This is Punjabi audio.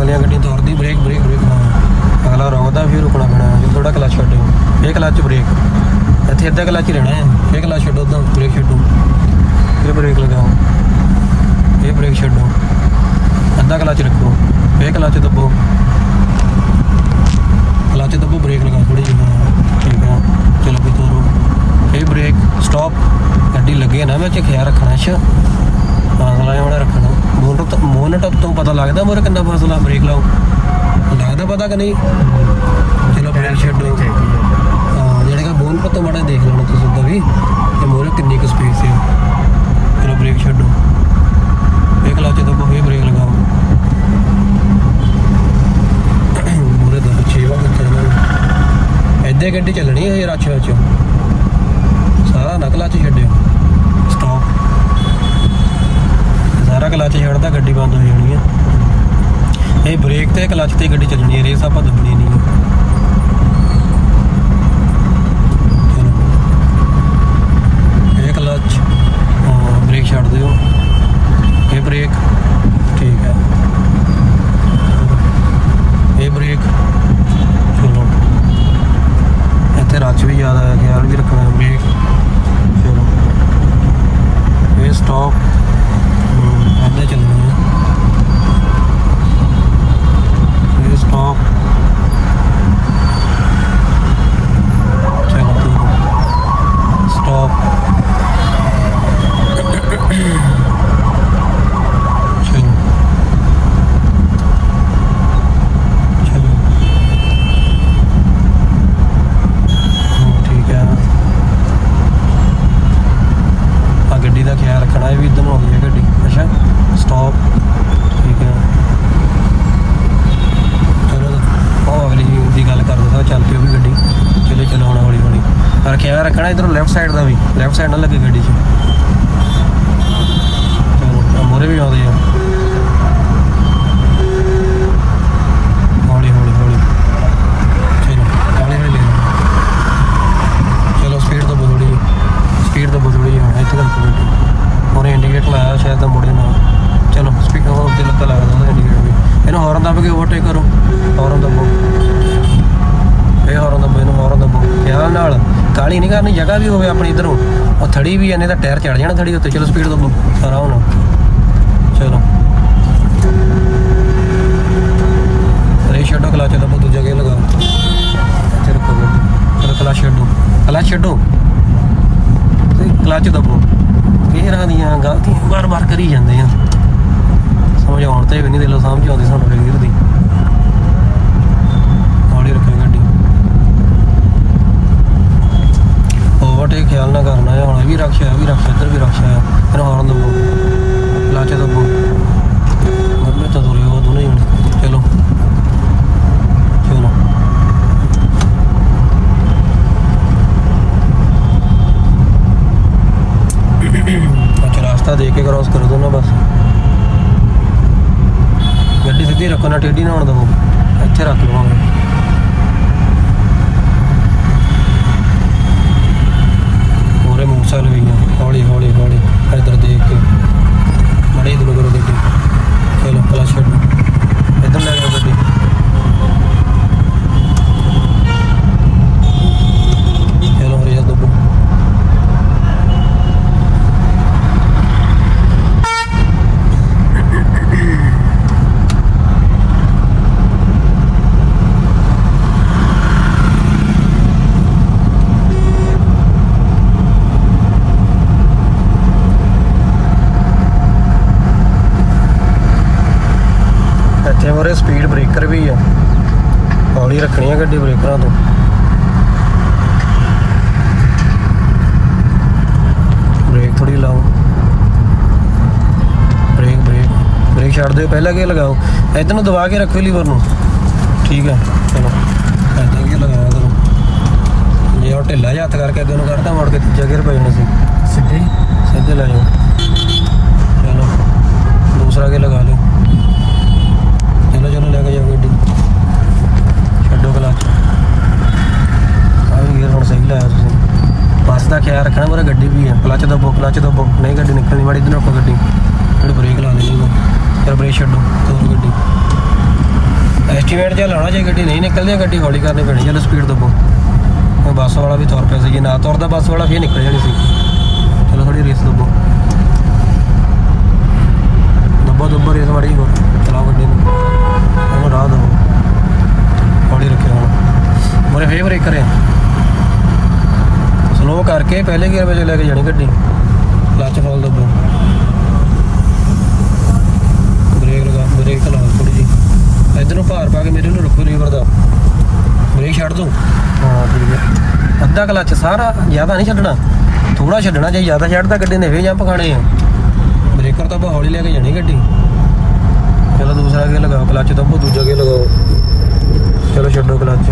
ਅਗਲੀਆਂ ਗੱਡੀ ਤੁਰਦੀ ਬ੍ਰੇਕ ਬ੍ਰੇਕ ਬ੍ਰੇਕ ਅਗਲਾ ਰੋਕਦਾ, ਫਿਰ ਰੁਕਣਾ ਪੈਣਾ, ਜੇ ਥੋੜਾ ਕਲਚ ਛੱਡੋ। ਇਹ ਕਲਚ ਬ੍ਰੇਕ ਇੱਥੇ ਅੱਧਾ ਕਲਚ ਹੀ ਰਹਿਣਾ ਹੈ। ਇਹ ਕਲਚ ਛੱਡੋ ਤਾਂ ਬ੍ਰੇਕ ਛੱਡੋ। ਫਿਰ ਬ੍ਰੇਕ ਲਗਾਓ। ਇਹ ਬ੍ਰੇਕ ਛੱਡੋ। ਅੱਧਾ ਕਲਚ ਰੱਖੋ। ਇਹ ਕਲਚ ਦੱਬੋ। ਕਲਚ ਦੱਬੋ ਬ੍ਰੇਕ ਲਗਾਓ ਥੋੜੀ ਜਿਹੀ ਠੀਕ ਹੈ। ਚਲੋ ਵੀ ਤੋਰੋ। ਇਹ ਬ੍ਰੇਕ ਸਟਾਪ ਗੱਡੀ ਲੱਗੇ ਨਾ ਵਿੱਚ, ਖਿਆਲ ਰੱਖਣਾ ਅੱਛਾ ਫਾਸਲਾ ਹੋਣਾ ਰੱਖਣਾ। ਮੋਨਟ ਮੋਨਟ ਤੋਂ ਪਤਾ ਲੱਗਦਾ ਮੋਰ ਕਿੰਨਾ ਫਾਸਲਾ ਬ੍ਰੇਕ ਲਾਓ ਲੱਗਦਾ ਪਤਾ ਕਿ ਨਹੀਂ? ਚਲੋ ਬ੍ਰੇਕ ਛੱਡੋ। ਜਿਹੜੇ ਕਾ ਬੋਨ ਤੋਂ ਮਾੜਾ ਦੇਖ ਲੈਣਾ ਤੁਸੀਂ ਉਦਾਂ ਵੀ। ਕਿ ਮੋਰੇ ਕਿੰਨੀ ਕੁ ਸਪੇਸ ਹੈ ਚਲੋ ਬ੍ਰੇਕ ਛੱਡੋ। ਇਹ ਕਲਚ ਤੋਂ ਕੋਈ ਬ੍ਰੇਕ ਲਗਾਓ। ਮੋਰੇ ਦਾ ਪਿੱਛੇ ਵਾ ਚੱਲਣਾ ਇੱਦਾਂ ਗੱਡੀ ਚੱਲਣੀ ਹੈ ਇਹ ਰੱਛ ਵਿੱਚ ਸਾਰਾ ਨਕਲਾ ਚ ਛੱਡਿਓ ਸਟਾਪ ਸਾਰਾ ਕਲਚ ਛੱਡਦਾ, ਗੱਡੀ ਬੰਦ ਹੋ ਜਾਣੀ ਹੈ ਇਹ ਬ੍ਰੇਕ ਤੇ ਕਲਚ ਤੇ ਗੱਡੀ ਚੱਲਣੀ ਹੈ ਰੇਸ ਆਪਾਂ ਦੱਬਣੀ ਨਹੀਂ ਹੈ ਚਲੋ ਇਹ ਕਲਚ ਹਾਂ ਬ੍ਰੇਕ ਛੱਡ ਦਿਓ ਇਹ ਬ੍ਰੇਕ ਠੀਕ ਹੈ ਇਹ ਬ੍ਰੇਕ ਚਲੋ ਇੱਥੇ ਰੱਚ ਵੀ ਜ਼ਿਆਦਾ ਹੈ ਖਿਆਲ ਵੀ ਰੱਖਣਾ ਹੈ ਬ੍ਰੇਕ ਚਲੋ ਇਹ ਸਟਾਪ ਅੱਧੇ ਚੱਲਣੀ ਹੈ ਇਹ ਸਟਾਪ ਚਲੋ ਸਟਾਪ ਚਲੋ ਚਲੋ ਹਾਂ, ਠੀਕ ਹੈ ਆ ਗੱਡੀ ਦਾ ਖਿਆਲ ਰੱਖਣਾ ਇਹ ਵੀ ਇਧਰ ਨੂੰ ਆ ਗਈ ਹੈ ਗੱਡੀ ਅੱਛਾ ਸਟਾਪ ਠੀਕ ਹੈ ਚਲੋ ਉਹ ਅਗਲੀ ਦੀ ਗੱਲ ਕਰ ਦਿੰਦਾ ਚੱਲ ਪਈ ਉਹ ਵੀ ਗੱਡੀ ਚਲੋ ਚਲੋ ਹੁਣ ਹੌਲੀ ਹੌਲੀ ਪਰ ਖਿਆਲ ਰੱਖਣਾ ਇਧਰੋਂ ਲੈਫਟ ਸਾਈਡ ਦਾ ਵੀ। ਲੈਫਟ ਸਾਈਡ ਨਾ ਲੱਗੇ ਗੱਡੀ 'ਚ। ਚਲੋ ਮੋਰੇ ਵੀ ਆਉਂਦੇ ਆ ਹੌਲੀ ਹੌਲੀ ਹੌਲੀ ਚਲੋ ਹੌਲੀ ਹੌਲੀ ਲੈ ਲਓ। ਚਲੋ ਸਪੀਡ ਤਾਂ ਬਦਲੀ ਸਪੀਡ ਤਾਂ ਬਦਲੀ ਹਾਂ ਇੱਥੇ ਤੱਕ ਗੱਡੀ ਉਹਨੇ ਇੰਡੀਕੇਟਰ ਲਾਇਆ ਸ਼ਾਇਦ ਤਾਂ ਮੁੜੇ ਨਾ ਚਲੋ ਸਪੀਡ ਉਹ ਦਿਲ ਤਾਂ ਲੱਗਦਾ ਉਹਦਾ ਇੰਡੀਕੇਟਰ ਵੀ ਇਹਨੂੰ ਹਾਰਨ ਦੱਬ ਕੇ ਓਵਰਟੇਕ ਕਰੋ ਹਾਰਨ ਦੱਬੋ ਇਹ ਹਾਰਨ ਦੱਬੋ ਇਹਨੂੰ ਹਾਰਨ ਦੱਬੋ ਖਿਆਲ ਨਾਲ ਕਾਲੀ ਨਹੀਂ ਕਰਨੀ ਜਗ੍ਹਾ ਵੀ ਹੋਵੇ ਆਪਣੀ ਇਧਰੋਂ। ਉਹ ਥੜੀ ਵੀ ਇਹਨੇ ਤਾਂ ਟਾਇਰ ਚੜ ਜਾਣਾ ਥੜੀ ਉੱਤੇ। ਚਲੋ ਸਪੀਡ ਦੱਬੋ ਸਾਰਾ ਹੁਣ ਚਲੋ। ਰੇ ਛੱਡੋ ਕਲਾਚ ਦੱਬੋ ਦੂਜਾ ਗੇ ਲਗਾਓ। ਇੱਥੇ ਰੱਖੋ ਚਲੋ ਕਲਾਚ ਛੱਡੋ। ਕਲਾਚ ਛੱਡੋ। ਤੇ ਕਲਚ ਦਬੋ। ਗੇਰਾਂ ਦੀਆਂ ਗਲਤੀਆਂ ਵਾਰ-ਵਾਰ ਕਰੀ ਜਾਂਦੇ ਆ। ਸਮਝ ਆਉਣ ਤੇ ਵੀ ਨਹੀਂ ਦਿਲੋਂ ਸਮਝ ਆਉਂਦੀ ਸਾਨੂੰ ਰੇਗਰ ਦੀ ਹੌਲੀ ਰੱਖੋ ਗੱਡੀ ਓਵਰਟੇਕ ਖਿਆਲ ਨਾ ਕਰਨਾ ਹੈ ਹੁਣ ਇਹ ਵੀ ਰਕਸ਼ਾ ਹੈ ਇਹ ਵੀ ਰਕਸ਼ਾ ਇੱਧਰ ਵੀ ਰਕਸ਼ਾ ਹੈ ਇਹਨੂੰ ਹਾਰਨ ਦਬੋ ਕਲਚ ਦਬੋ ਗੱਲੇ ਤਾਂ ਤੁਰੇ ਉਹ ਦੋਨੇ ਹੁਣ ਚਲੋ ਚਲੋ ਅੱਛਾ ਰਾਸਤਾ ਦੇਖ ਕੇ ਕ੍ਰਾਸ ਕਰ ਦੋ ਨਾ ਬਸ। ਗੱਡੀ ਸਿੱਧੀ ਰੱਖੋ, ਨਾ ਟੇਢੀ ਨਾ ਹੋਣ ਦਵੋ। ਇੱਥੇ ਰੱਖ ਲਵਾਂਗੇ ਪੂਰੇ ਮੋਟਰਸਾਈਕਲ ਵੀ ਆ ਹੌਲੀ ਹੌਲੀ ਹੌਲੀ ਇੱਧਰ ਦੇਖ ਕੇ ਮੜੇ ਇਧਰ ਕਰੋ ਗੱਡੀ ਚਲੋ ਕਲਚ ਛੱਡੋ ਇੱਧਰ ਲੈ ਜਾਓ ਗੱਡੀ ਚਲੋ ਰੇਸ ਦੱਬੋ ਮੋਰੇ ਸਪੀਡ ਬ੍ਰੇਕਰ ਵੀ ਆ। ਹੌਲੀ ਰੱਖਣੀ ਆ ਗੱਡੀ ਬ੍ਰੇਕਰਾਂ ਤੋਂ। ਬ੍ਰੇਕ ਥੋੜੀ ਲਾਓ। ਬ੍ਰੇਕ ਬ੍ਰੇਕ ਬ੍ਰੇਕ ਛੱਡ ਦਿਓ ਪਹਿਲਾਂ ਕੀ ਲਗਾਓ? ਇੱਧਰ ਨੂੰ ਦਬਾ ਕੇ ਰੱਖੋ ਲੀਵਰ ਨੂੰ। ਠੀਕ ਹੈ ਚਲੋ। ਇੱਦਾਂ ਕੀ ਲਗਾਇਆ ਕਰੋ। ਜੇ ਉਹ ਢਿੱਲਾ ਜਿਹਾ ਹੱਥ ਕਰਕੇ ਅੱਗੇ ਨੂੰ ਕਰਦਾ ਮੁੜ ਕੇ ਤੀਜਾ ਗੇਅਰ ਪੈ ਜਾਣਾ ਸੀ। ਸਿੱਧੇ? ਸਿੱਧੇ ਲੈ ਮੇਰਾ ਗੱਡੀ ਕਲਚ ਦੱਬੋ ਕਲਚ ਦੱਬੋ। ਨਹੀਂ ਗੱਡੀ ਨਿਕਲਣੀ, ਮਾੜੀ ਇਧਰ ਰੱਖੋ ਗੱਡੀ। ਫਿਰ ਬ੍ਰੇਕ ਲਾ ਲੈਣੀ ਚਲ ਬ੍ਰੇਕ ਛੱਡੋ ਤੋਰੋ ਗੱਡੀ। ਐਸਟੀਮੇਟ ਜਿਹਾ ਲਾਉਣਾ, ਜੇ ਗੱਡੀ ਨਹੀਂ ਨਿਕਲਦੀ, ਗੱਡੀ ਹੌਲੀ ਕਰਨੀ ਪੈਣੀ। ਚਲੋ ਸਪੀਡ ਦੱਬੋ। ਬੱਸ ਵਾਲਾ ਵੀ ਤੁਰ ਪਿਆ ਸੀ, ਜੇ ਨਾ ਤੁਰਦਾ ਬੱਸ ਵਾਲਾ, ਫੇਰ ਨਿਕਲ ਜਾਣੀ ਸੀ। ਚਲੋ ਥੋੜੀ ਰੇਸ ਦੱਬੋ। ਦੱਬੋ ਦੱਬੋ ਰੇਸ ਮਾੜੀ ਹੋਰ। ਚਲਾਓ ਗੱਡੀ ਨੂੰ। ਉਹਨੂੰ ਰਾਹ ਦਿਓ ਹੌਲੀ ਰੱਖਿਓ ਹੁਣ ਮੋਰੇ ਫੇਰ ਬ੍ਰੇਕ ਕਰੇ ਸਲੋ ਕਰਕੇ ਪਹਿਲੇ ਗੇਅਰ ਵਿੱਚ ਲੈ ਕੇ ਜਾਣੀ ਗੱਡੀ। ਕਲੱਚ ਫਾਲ ਦੱਬੋ ਬ੍ਰੇਕ ਲਗਾ ਬ੍ਰੇਕ ਲਾਓ ਥੋੜੀ ਜੀ ਇਧਰ ਭਾਰ ਪਾ ਕੇ ਮੇਰੇ ਨੂੰ ਰੱਖੋ ਲੀਵਰ ਦਾ। ਬ੍ਰੇਕ ਛੱਡ ਦੋ। ਹਾਂ ਠੀਕ ਹੈ। ਅੱਧਾ ਕਲੱਚ ਸਾਰਾ ਜ਼ਿਆਦਾ ਨਹੀਂ ਛੱਡਣਾ। ਥੋੜਾ ਛੱਡਣਾ ਜੇ ਜ਼ਿਆਦਾ ਛੱਡਦਾ ਗੱਡੀ ਨੇ ਫੇਰ ਜੰਪ ਖਾਣੇ ਆ। ਬ੍ਰੇਕਰ ਤਾਂ ਆਪਾਂ ਹੌਲੀ ਲੈ ਕੇ ਜਾਣੀ ਗੱਡੀ। ਚਲੋ ਦੂਸਰਾ ਗੇਅਰ ਲਗਾਓ ਕਲੱਚ ਦੱਬੋ ਦੂਜਾ ਗੇਅਰ ਲਗਾਓ। ਚਲੋ ਛੱਡੋ ਕਲੱਚ